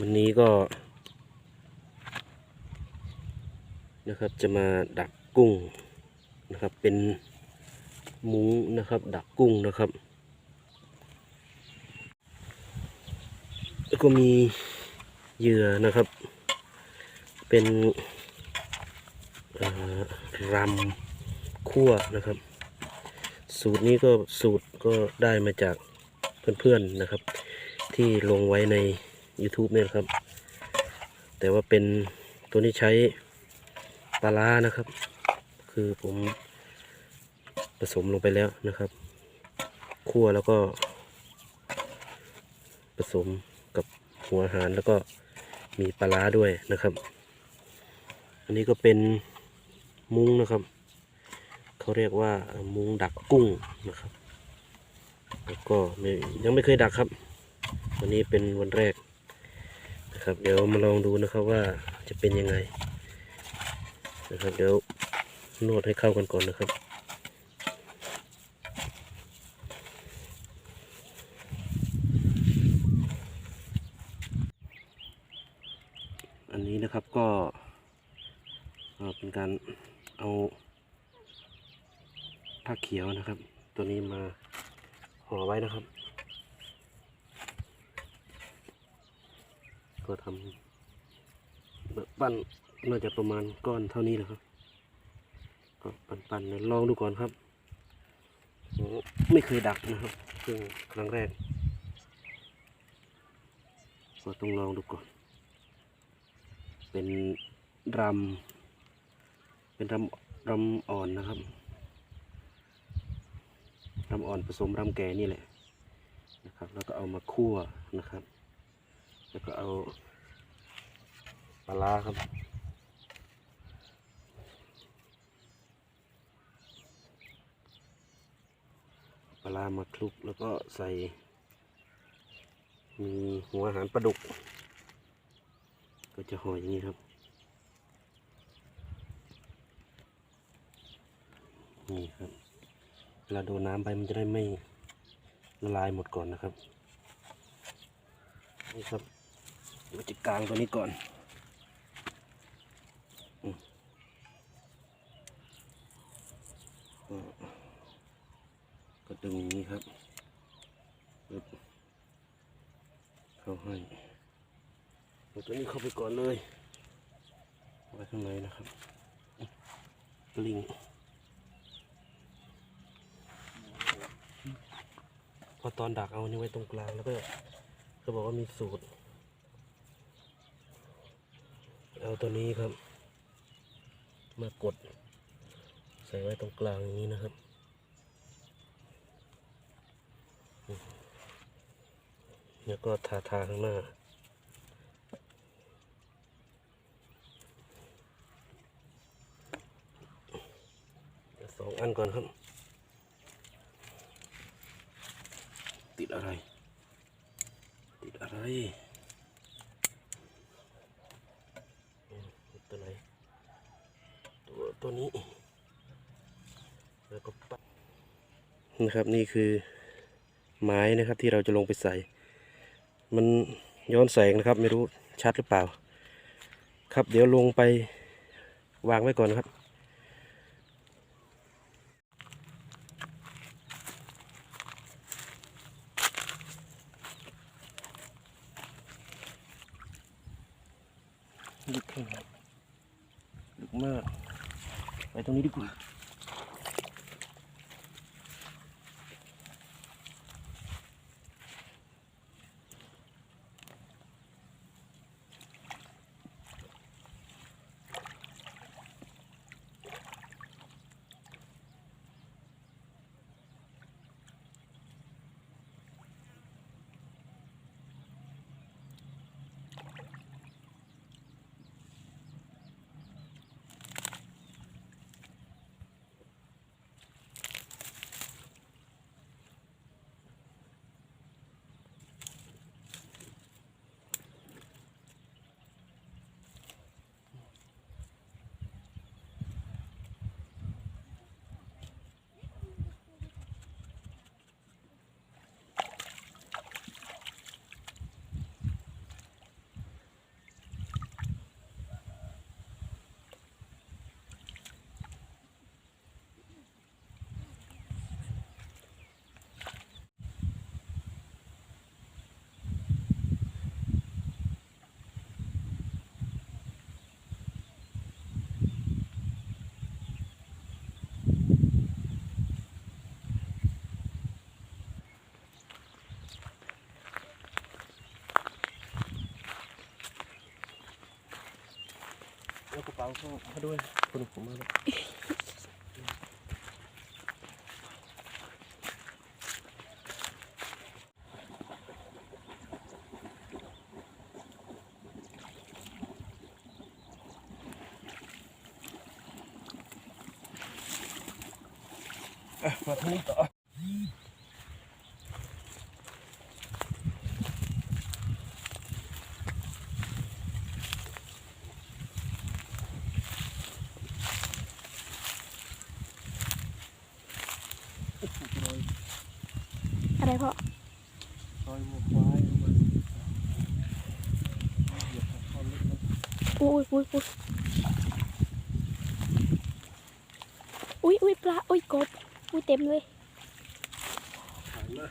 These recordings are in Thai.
วันนี้ก็ นะครับจะมาดักกุ้งนะครับ เป็นมุ้งนะครับ ดักกุ้งนะครับ แล้วก็มีเหยื่อนะครับ เป็นรำคั่วนะครับ สูตรนี้ก็สูตรก็ได้มาจากเพื่อนๆนะครับ ที่ลงไว้ใน YouTube เนี่ยครับ แต่ว่าเป็นตัวนี้ใช้ปลาร้านะครับ คือผมผสมลงไปแล้วนะครับคั่วแล้วก็ ผสมกับหัวอาหารแล้วก็มีปลาร้าด้วยนะครับ อันนี้ก็เป็นมุ้งนะครับ เขาเรียกว่ามุ้งดักกุ้งนะครับแล้วก็ยังไม่เคยดักครับ วันนี้เป็นวันแรก นะครับเดี๋ยวมาลองดูนะครับว่าจะเป็นยังไงนะครับเดี๋ยวนวดให้เข้ากันก่อนนะครับอันนี้นะครับก็เอ่อเป็นการเอาผ้าเขียวนะครับ ตัวนี้มาห่อไว้นะครับ ก็ทำแบบปั้นน่าจะประมาณก้อนเท่านี้นะครับ ก็ปั้นๆนะลองดูก่อนครับไม่เคยดักนะครับเพิ่งครั้งแรกก็ต้องลองดูก่อน เป็นรำเป็นรำรำอ่อนนะครับรำอ่อนผสมรำแก่นี่แหละนะครับ แล้วก็เอามาคั่วนะครับ แล้วก็เอาปลาร้าครับปลาร้ามาคลุกแล้วก็ใส่ มีหัวอาหารปลาดุก ก็จะห่ออย่างนี้ครับนี่ครับเวลาโดนน้ำไปมันจะได้ไม่ละลายหมดก่อนนะครับนี่ครับ เราจะกลางตัวนี้ก่อนก็ดึงอย่างนี้ครับปึ๊บเข้าให้เอาตัวนี้เข้าไปก่อนเลยไว้ข้างในนะครับกลิงพอตอนดักเอาอันนี้ไว้ตรงกลางแล้วก็เขาบอกว่ามีสูตร เอา ตัวนี้ครับ มากด ใส่ไว้ตรงกลางอย่างนี้นะครับแล้วก็ทาทาข้างหน้าสองอันก่อนครับ ติดอะไร ติดอะไรอืมตัวไหน ตัวตัวนี้ แล้วก็ปัดนะครับนี่คือไม้นะครับที่เราจะลงไปใส่ มันย้อนแสงนะครับ ไม่รู้ชัดหรือเปล่า ครับเดี๋ยวลงไปวางไว้ก่อนนะครับลึกแค่ไหนลึกมาก ไปตราเข้ามาด้วยคนผมมาแล้วอะมาทางนี้ต่อ อะไรพ่อซอยวัวควายลงมาเหยียบเข้าลึกนะอุ้ยอุ้ยอุ้ยอุ้ยอุ้ยปลาอุ้ยกบอุ้ยเต็มเลยถ่ายมา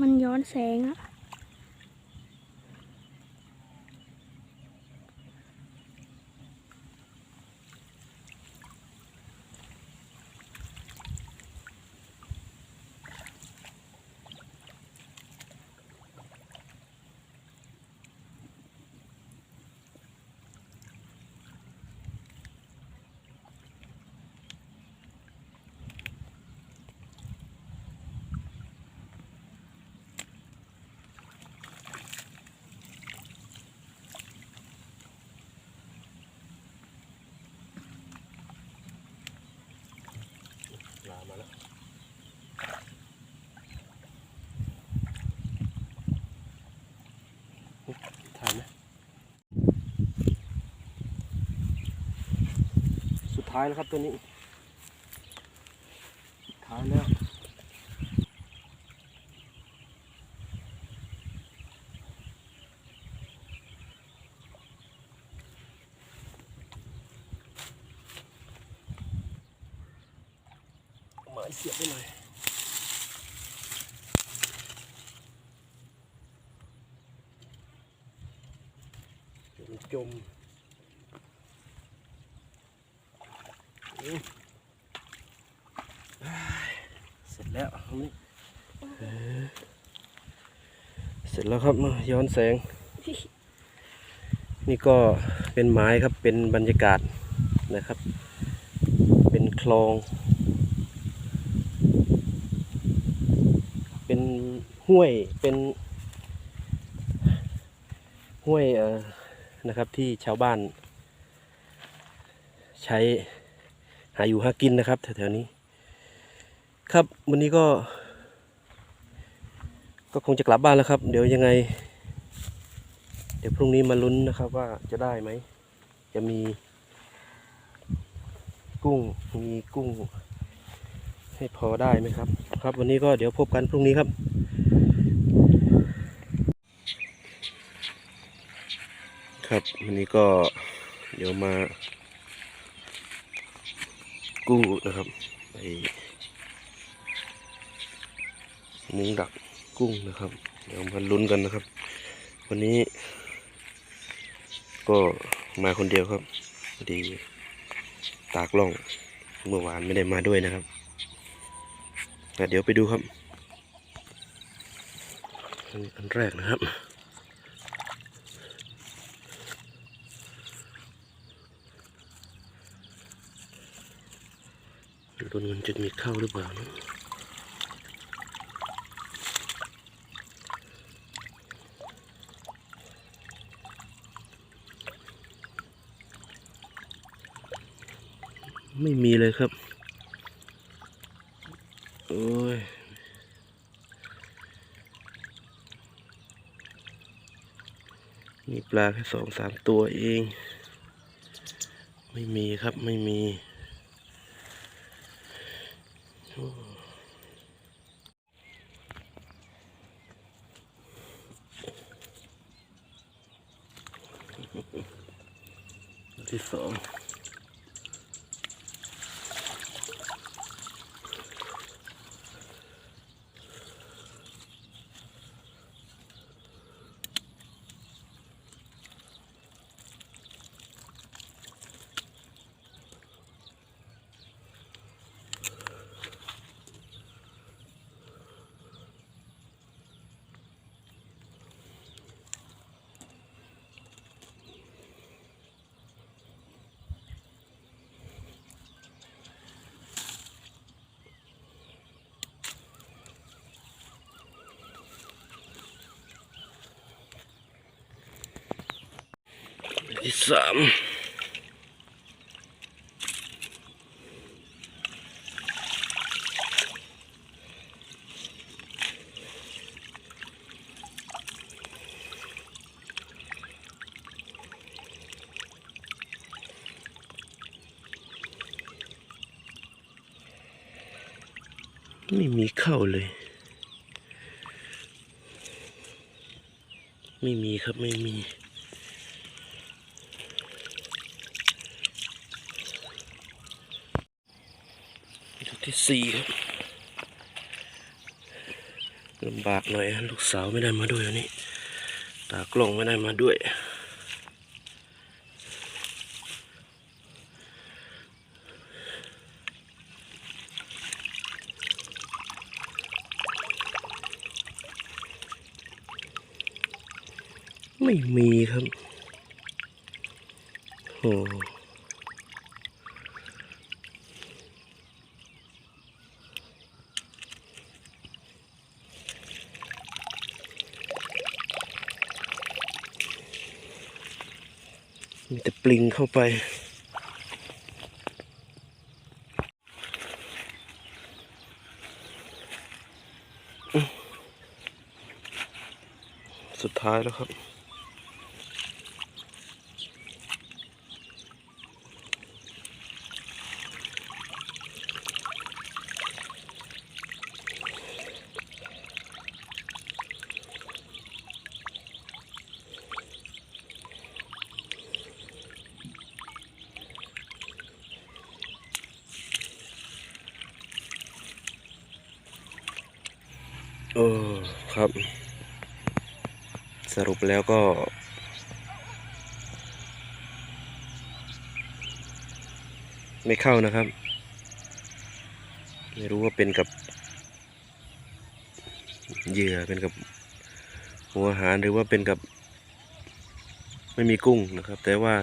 มันย้อนแสงอะ ปลามาแล้วถ่ายไหมสุด ท้ายแล้วครับตัวนี้ท้ายแล้วไม้เสียบไปหน่อยเดี๋ยวมันจมอืม เสร็จแล้วอันนี้เออเสร็จแล้วครับมาย้อนแสง นี่ก็เป็นไม้ครับเป็นบรรยากาศนะครับ เป็นคลอง เป็นห้วยเป็นห้วยเอ่อนะครับที่ชาวบ้านใช้ หาอยู่หากินนะครับแถวๆนี้ ครับวันนี้ก็ ก็คงจะกลับบ้านแล้วครับ เดี๋ยวยังไง เดี๋ยวพรุ่งนี้มาลุ้นนะครับว่าจะได้ไหม จะมี กุ้งมีกุ้ง ให้พอได้ไหมครับ ครับวันนี้ก็เดี๋ยวพบกันพรุ่งนี้ครับครับวันนี้ก็เดี๋ยวมา กู้นะครับไปมุงดักกุ้งนะครับ เดี๋ยวมาลุ้นกันนะครับ วันนี้ ก็มาคนเดียวครับพอดีตากล่องเมื่อวานไม่ได้มาด้วยนะครับแต่เดี๋ยวไปดูครับอันอันแรกนะครับ ดูมันจะมีเข้าหรือเปล่านะไม่มีเลยครับ โอ้ย มีปลาแค่สองสามตัวเอง ไม่มีครับไม่มี ที่สอง ที่สามไม่มีเข้าเลย ไม่มีครับไม่มี ที่สี่ครับลำบากหน่อยฮะลูกสาวไม่ได้มาด้วยวันนี้ ตากล้องไม่ได้มาด้วย ไม่มีครับโอ้ มีแต่ปลิงเข้าไป สุดท้ายแล้วครับ เออ ครับ สรุปแล้วก็ ไม่เข้านะครับ ไม่รู้ว่าเป็นกับเหยื่อเป็นกับหัวอาหารหรือว่าเป็นกับ ไม่มีกุ้งนะครับ แต่ว่า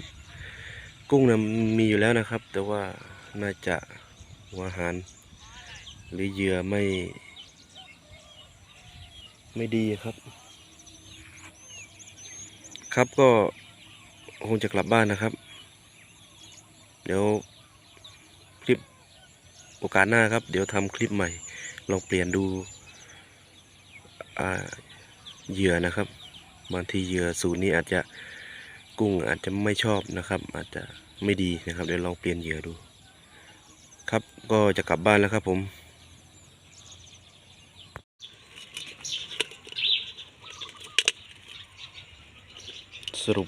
กุ้งนะมีอยู่แล้วนะครับ แต่ว่าน่าจะหัวอาหาร หรือเหยื่อไม่ ไม่ดีครับ ครับก็คงจะกลับบ้านนะครับ เดี๋ยวคลิปโอกาสหน้าครับ เดี๋ยวทำคลิปใหม่ ลองเปลี่ยนดูอ่าเหยื่อนะครับบางทีเหยื่อสูตรนี้อาจจะกุ้งอาจจะไม่ชอบนะครับ อาจจะไม่ดีนะครับเดี๋ยวลองเปลี่ยนเหยื่อดู ครับก็จะกลับบ้านแล้วครับผม รุป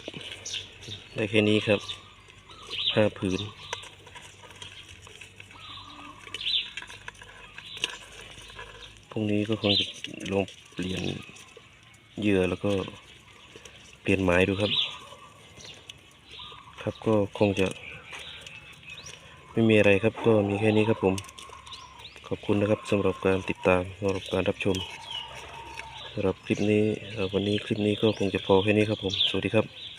ได้แค่นี้ครับห้าผืนพรุ่งนี้ก็คงจะลองเปลี่ยนเหยื่อแล้วก็เปลี่ยนไม้ดูครับ ครับก็คงจะ ไม่มีอะไรครับก็มีแค่นี้ครับผม ขอบคุณนะครับสำหรับการติดตามสำหรับการรับชม สำหรับคลิปนี้วันนี้คลิปนี้ก็คงจะพอแค่นี้ครับผม สวัสดีครับ